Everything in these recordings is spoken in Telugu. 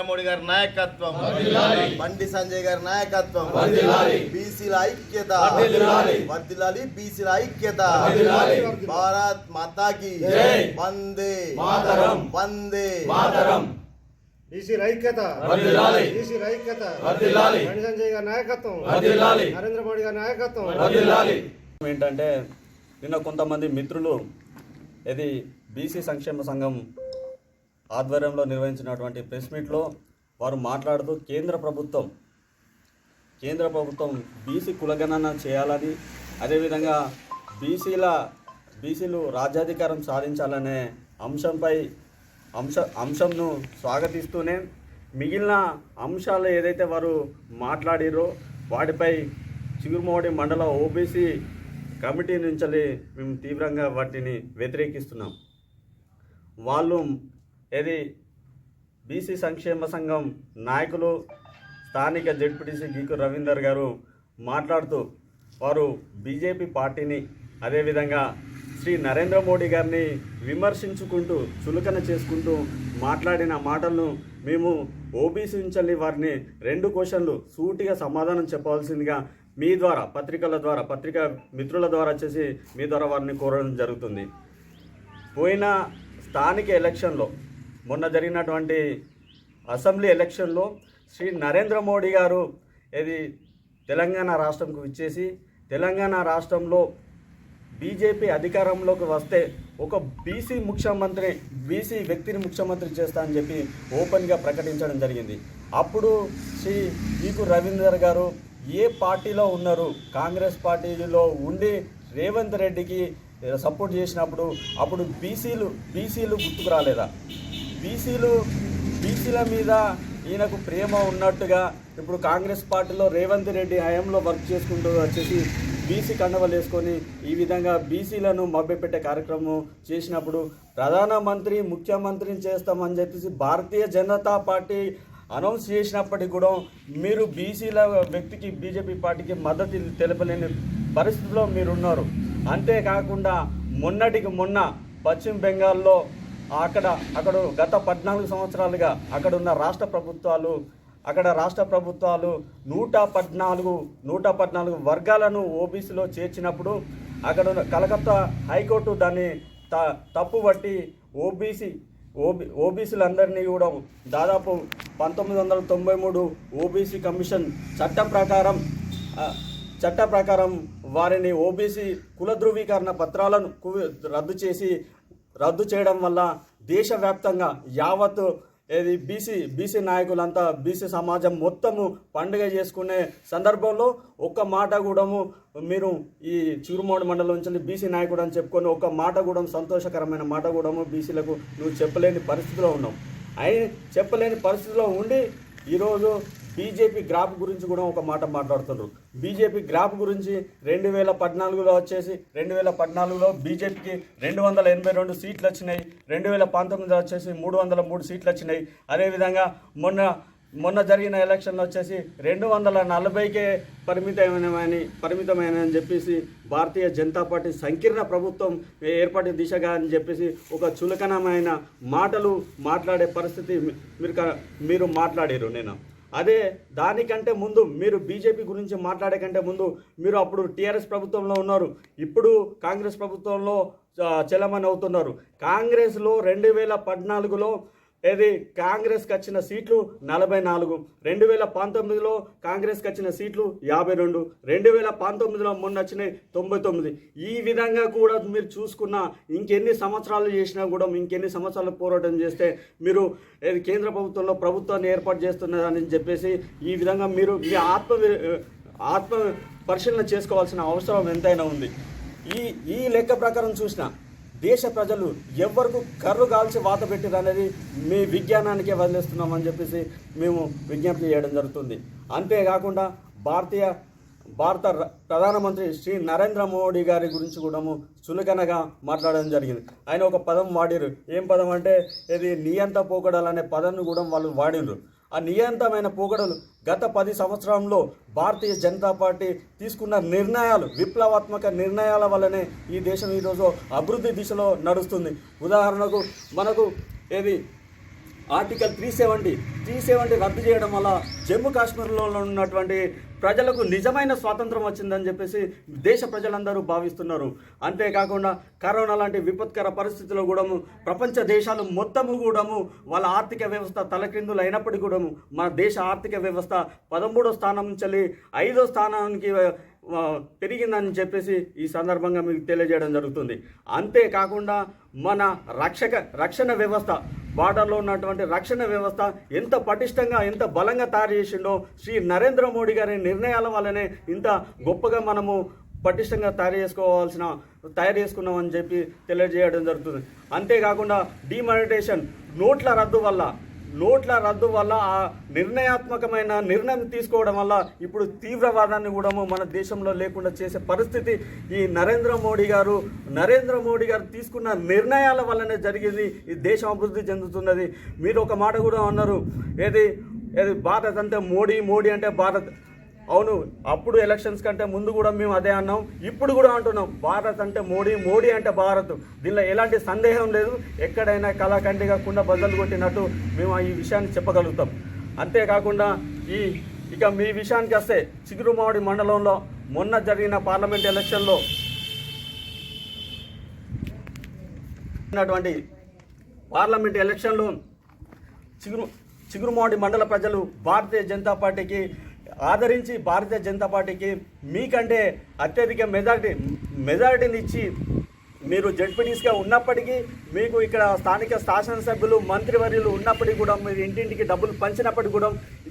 నరేంద్ర మోడీ గారి నాయకత్వం. బండి సంజయ్ గారి నాయకత్వం. బీసీల ఐక్యత. వర్దిల్లాలి బీసీల ఐక్యత. భారత్ మాతాకి. వందే. వందే. బీసీ ఐక్యత. వర్ధిల్లాలి. బీసీ ఐక్యత. వర్ధిల్లాలి. బండి సంజయ్ గారి నాయకత్వం. నరేంద్ర మోడీ గారి నాయకత్వం. ఏంటంటే నిన్న కొంతమంది మిత్రులు ఇది బీసీ సంక్షేమ సంఘం ఆధ్వర్యంలో నిర్వహించినటువంటి ప్రెస్ మీట్లో వారు మాట్లాడుతూ కేంద్ర ప్రభుత్వం కేంద్ర ప్రభుత్వం బీసీ కులగణన చేయాలని అదేవిధంగా బీసీల బీసీలు రాజ్యాధికారం సాధించాలనే అంశంపై అంశ అంశంను స్వాగతిస్తూనే మిగిలిన అంశాలు ఏదైతే వారు మాట్లాడిరో వాటిపై చిగురుమోడి మండల ఓబీసీ కమిటీ నుంచి మేము తీవ్రంగా వాటిని వ్యతిరేకిస్తున్నాం. వాళ్ళు ఏది? బీసీ సంక్షేమ సంఘం నాయకులు స్థానిక జెడ్పీటీసీ గీకు రవీందర్ గారు మాట్లాడుతూ వారు బీజేపీ పార్టీని అదేవిధంగా శ్రీ నరేంద్ర మోడీ గారిని విమర్శించుకుంటూ చులకన చేసుకుంటూ మాట్లాడిన మాటలను మేము ఓబీసీ నుంచి వారిని రెండు క్వశ్చన్లు సూటిగా సమాధానం చెప్పవలసిందిగా మీ ద్వారా పత్రికల ద్వారా పత్రికా మిత్రుల ద్వారా వచ్చేసి మీ ద్వారా వారిని కోరడం జరుగుతుంది. పోయిన స్థానిక ఎలక్షన్లో మొన్న జరిగినటువంటి అసెంబ్లీ ఎలక్షన్లో శ్రీ నరేంద్ర మోడీ గారు ఇది తెలంగాణ రాష్ట్రంకు ఇచ్చేసి తెలంగాణ రాష్ట్రంలో బీజేపీ అధికారంలోకి వస్తే ఒక బీసీ ముఖ్యమంత్రి బీసీ వ్యక్తిని ముఖ్యమంత్రి చేస్తా అని చెప్పి ఓపెన్గా ప్రకటించడం జరిగింది. అప్పుడు శ్రీ ఈకు రవీందర్ గారు ఏ పార్టీలో ఉన్నారు కాంగ్రెస్ పార్టీలో ఉండి రేవంత్ రెడ్డికి సపోర్ట్ చేసినప్పుడు అప్పుడు బీసీలు బీసీలు గుర్తుకు రాలేదా? బీసీలు బీసీల మీద ఈయనకు ప్రేమ ఉన్నట్టుగా ఇప్పుడు కాంగ్రెస్ పార్టీలో రేవంత్ రెడ్డి హయాంలో వర్క్ చేసుకుంటూ వచ్చేసి బీసీ కండవలు వేసుకొని ఈ విధంగా బీసీలను మభ్యపెట్టే కార్యక్రమం చేసినప్పుడు ప్రధానమంత్రి ముఖ్యమంత్రిని చేస్తామని చెప్పేసి భారతీయ జనతా పార్టీ అనౌన్స్ చేసినప్పటికీ కూడా మీరు బీసీల వ్యక్తికి బీజేపీ పార్టీకి మద్దతు తెలపలేని పరిస్థితిలో మీరున్నారు. అంతేకాకుండా మొన్నటికి మొన్న పశ్చిమ బెంగాల్లో అక్కడ అక్కడ గత పద్నాలుగు సంవత్సరాలుగా అక్కడ ఉన్న రాష్ట్ర ప్రభుత్వాలు అక్కడ రాష్ట్ర ప్రభుత్వాలు నూట పద్నాలుగు నూట పద్నాలుగు వర్గాలను ఓబీసీలో చేర్చినప్పుడు అక్కడ ఉన్న కలకత్తా హైకోర్టు దాన్ని త తప్పు పట్టి ఓబీసీ ఓబీ ఓబీసీలందరినీ కూడా దాదాపు పంతొమ్మిది వందల తొంభై మూడు ఓబీసీ కమిషన్ చట్టం ప్రకారం చట్ట ప్రకారం వారిని ఓబీసీ కుల ధృవీకరణ పత్రాలను కు- రద్దు చేసి రద్దు చేయడం వల్ల దేశవ్యాప్తంగా యావత్ ఏది బీసీ బీసీ నాయకులంతా బీసీ సమాజం మొత్తము పండుగ చేసుకునే సందర్భంలో ఒక్క మాట కూడాము మీరు ఈ చిరుమోడి మండలం నుంచి బీసీ నాయకుడు అని చెప్పుకొని ఒక్క మాట కూడా సంతోషకరమైన మాట కూడాము బీసీలకు నువ్వు చెప్పలేని పరిస్థితిలో ఉన్నావు. అయి చెప్పలేని పరిస్థితిలో ఉండి ఈరోజు బీజేపీ గ్రాఫ్ గురించి కూడా ఒక మాట మాట్లాడుతున్నారు బీజేపీ గ్రాఫ్ గురించి రెండు వేల పద్నాలుగులో వచ్చేసి రెండు వేల పద్నాలుగులో బీజేపీకి రెండు వందల ఎనభై రెండు సీట్లు వచ్చినాయి. రెండు వేల పంతొమ్మిదిలో వచ్చేసి మూడు వందల మూడు సీట్లు వచ్చినాయి. అదేవిధంగా మొన్న మొన్న జరిగిన ఎలక్షన్లో వచ్చేసి రెండు వందల నలభైకే పరిమితమైనవని పరిమితమైనని చెప్పేసి భారతీయ జనతా పార్టీ సంకీర్ణ ప్రభుత్వం ఏర్పాటు దిశగా అని చెప్పేసి ఒక చులకనమైన మాటలు మాట్లాడే పరిస్థితి మీరు మీరు మాట్లాడారు నేను? అదే దానికంటే ముందు మీరు బీజేపీ గురించి మాట్లాడే కంటే ముందు మీరు అప్పుడు టీఆర్ఎస్ ప్రభుత్వంలో ఉన్నారు. ఇప్పుడు కాంగ్రెస్ ప్రభుత్వంలో ఆ, చలమని అవుతున్నారు కాంగ్రెస్లో రెండు వేల పద్నాలుగులో ఏది? కాంగ్రెస్కి వచ్చిన సీట్లు నలభై నాలుగు. రెండు వేల పంతొమ్మిదిలో కాంగ్రెస్కి వచ్చిన సీట్లు యాభై రెండు. రెండు వేల పంతొమ్మిదిలో మొన్న వచ్చినాయి తొంభై తొమ్మిది. ఈ విధంగా కూడా మీరు చూసుకున్న ఇంకెన్ని సంవత్సరాలు చేసినా కూడా ఇంకెన్ని సంవత్సరాలు పోరాటం చేస్తే మీరు ఏది కేంద్ర ప్రభుత్వంలో ప్రభుత్వాన్ని ఏర్పాటు చేస్తున్నారని చెప్పేసి ఈ విధంగా మీరు మీ ఆత్మ ఆత్మ పరిశీలన చేసుకోవాల్సిన అవసరం ఎంతైనా ఉంది. ఈ ఈ లెక్క ప్రకారం చూసిన దేశ ప్రజలు ఎవరికి కర్రు కాల్చి వాత పెట్టారు అనేది మీ విజ్ఞానానికే వదిలేస్తున్నామని చెప్పేసి మేము విజ్ఞప్తి చేయడం జరుగుతుంది. అంతేకాకుండా భారతీయ భారత ప్రధానమంత్రి శ్రీ నరేంద్ర మోడీ గారి గురించి కూడా చులకనగా మాట్లాడడం జరిగింది. ఆయన ఒక పదం వాడిరు ఏం పదం అంటే ఇది నియంత పోకడాలనే అనే పదాన్ని కూడా వాళ్ళు వాడినరు నియంతమైన పోకడలు గత పది సంవత్సరంలో భారతీయ జనతా పార్టీ తీసుకున్న నిర్ణయాలు విప్లవాత్మక నిర్ణయాల వల్లనే ఈ దేశం ఈరోజు అభివృద్ధి దిశలో నడుస్తుంది. ఉదాహరణకు మనకు ఏది? Article three seventy three seventy రద్దు చేయడం వల్ల జమ్మూ కాశ్మీర్లో ఉన్నటువంటి ప్రజలకు నిజమైన స్వాతంత్రం వచ్చిందని చెప్పేసి దేశ ప్రజలందరూ భావిస్తున్నారు. అంతేకాకుండా కరోనా లాంటి విపత్కర పరిస్థితుల్లో కూడా ప్రపంచ దేశాలు మొత్తము కూడాము వాళ్ళ ఆర్థిక వ్యవస్థ తలక్రిందులు అయినప్పటికీ కూడా మన దేశ ఆర్థిక వ్యవస్థ పదమూడో స్థానం నుంచి ఐదో స్థానానికి పెరిగిందని చెప్పేసి ఈ సందర్భంగా మీకు తెలియజేయడం జరుగుతుంది. అంతేకాకుండా మన రక్షక రక్షణ వ్యవస్థ బార్డర్లో ఉన్నటువంటి రక్షణ వ్యవస్థ ఎంత పటిష్టంగా ఎంత బలంగా తయారు చేసిండో శ్రీ నరేంద్ర మోడీ గారి నిర్ణయాల వల్లనే ఇంత గొప్పగా మనము పటిష్టంగా తయారు చేసుకోవాల్సిన తయారు చేసుకున్నామని చెప్పి తెలియజేయడం జరుగుతుంది. అంతేకాకుండా డిమానిటేషన్ నోట్ల రద్దు వల్ల నోట్ల రద్దు వల్ల ఆ నిర్ణయాత్మకమైన నిర్ణయం తీసుకోవడం వల్ల ఇప్పుడు తీవ్రవాదాన్ని కూడా మన దేశంలో లేకుండా చేసే పరిస్థితి ఈ నరేంద్ర మోడీ గారు నరేంద్ర మోడీ గారు తీసుకున్న నిర్ణయాల వల్లనే జరిగింది. ఈ దేశం అభివృద్ధి చెందుతున్నది. మీరు ఒక మాట కూడా అన్నారు. ఏది ఏది భారత్ అంటే మోడీ మోడీ అంటే భారత్. అవును అప్పుడు ఎలక్షన్స్ కంటే ముందు కూడా మేము అదే అన్నాం ఇప్పుడు కూడా అంటున్నాం భారత్ అంటే మోడీ మోడీ అంటే భారత్. దీనిలో ఎలాంటి సందేహం లేదు ఎక్కడైనా కళాఖండిగా కాకుండా బద్దలు కొట్టినట్టు మేము ఈ విషయాన్ని చెప్పగలుగుతాం. అంతేకాకుండా ఈ ఇక మీ విషయానికి వస్తే చిగురుమావడి మండలంలో మొన్న జరిగిన పార్లమెంట్ ఎలక్షన్లో ఉన్నటువంటి పార్లమెంట్ ఎలక్షన్లో చిగురు చిగురుమావడి మండల ప్రజలు భారతీయ జనతా పార్టీకి ఆదరించి భారతీయ జనతా పార్టీకి మీకంటే అత్యధిక మెజారిటీ మెజారిటీని ఇచ్చి మీరు జడ్పీటీస్గా ఉన్నప్పటికీ మీకు ఇక్కడ స్థానిక శాసనసభ్యులు మంత్రివర్యులు ఉన్నప్పటికీ కూడా మీరు ఇంటింటికి డబ్బులు పంచినప్పటికీ కూడా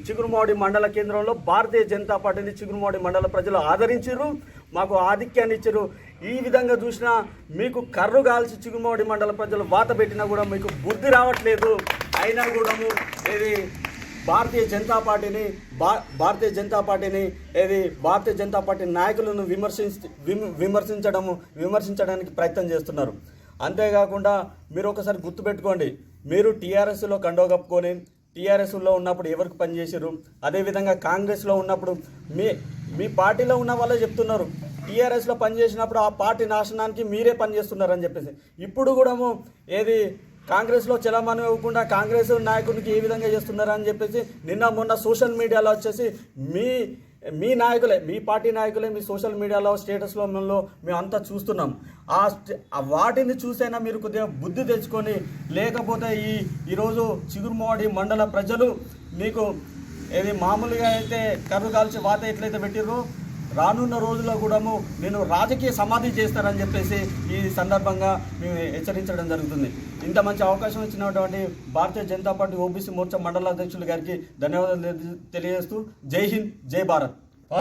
చిగురుమాడి మండల కేంద్రంలో భారతీయ జనతా పార్టీని చిగురుమాడి మండల ప్రజలు ఆదరించారు మాకు ఆధిక్యాన్ని ఇచ్చారు ఈ విధంగా చూసినా మీకు కర్రు కాల్చి చిగురుమాడి మండల ప్రజలు వాత పెట్టినా కూడా మీకు బుద్ధి రావట్లేదు. అయినా కూడా ఇది భారతీయ జనతా పార్టీని భా భారతీయ జనతా పార్టీని ఏది భారతీయ జనతా పార్టీ నాయకులను విమర్శించి విమ- విమర్శించడము విమర్శించడానికి ప్రయత్నం చేస్తున్నారు. అంతేకాకుండా మీరు ఒకసారి గుర్తుపెట్టుకోండి మీరు టీఆర్ఎస్లో కండో కప్పుకొని టీఆర్ఎస్లో ఉన్నప్పుడు ఎవరికి పనిచేసారు అదేవిధంగా కాంగ్రెస్లో ఉన్నప్పుడు మీ మీ పార్టీలో ఉన్న వాళ్ళే చెప్తున్నారు టీఆర్ఎస్లో పనిచేసినప్పుడు ఆ పార్టీ నాశనానికి మీరే పనిచేస్తున్నారని చెప్పేసి. ఇప్పుడు కూడా ఏది కాంగ్రెస్లో చలమానం ఇవ్వకుండా కాంగ్రెస్ నాయకునికి ఏ విధంగా చేస్తున్నారని చెప్పేసి నిన్న మొన్న సోషల్ మీడియాలో వచ్చేసి మీ మీ నాయకులే మీ పార్టీ నాయకులే మీ సోషల్ మీడియాలో స్టేటస్లో మేము అంతా చూస్తున్నాం. ఆ ఆ వాటిని చూసైనా మీరు కొద్దిగా బుద్ధి తెచ్చుకొని లేకపోతే ఈ ఈరోజు చిగురుమోడి మండల ప్రజలు మీకు ఏది మామూలుగా అయితే కర్రు కాల్చి వాత ఎట్లయితే పెట్టిర్రో రానున్న రోజుల్లో కూడాము నేను రాజకీయ సమాధి చేస్తానని చెప్పేసి ఈ సందర్భంగా మేము హెచ్చరించడం జరుగుతుంది. ఇంత మంచి అవకాశం ఇచ్చినటువంటి భారతీయ జనతా పార్టీ ఓబీసీ మోర్చా మండల అధ్యక్షులు గారికి ధన్యవాదాలు తెలియజేస్తూ జై హింద్ జై భారత్.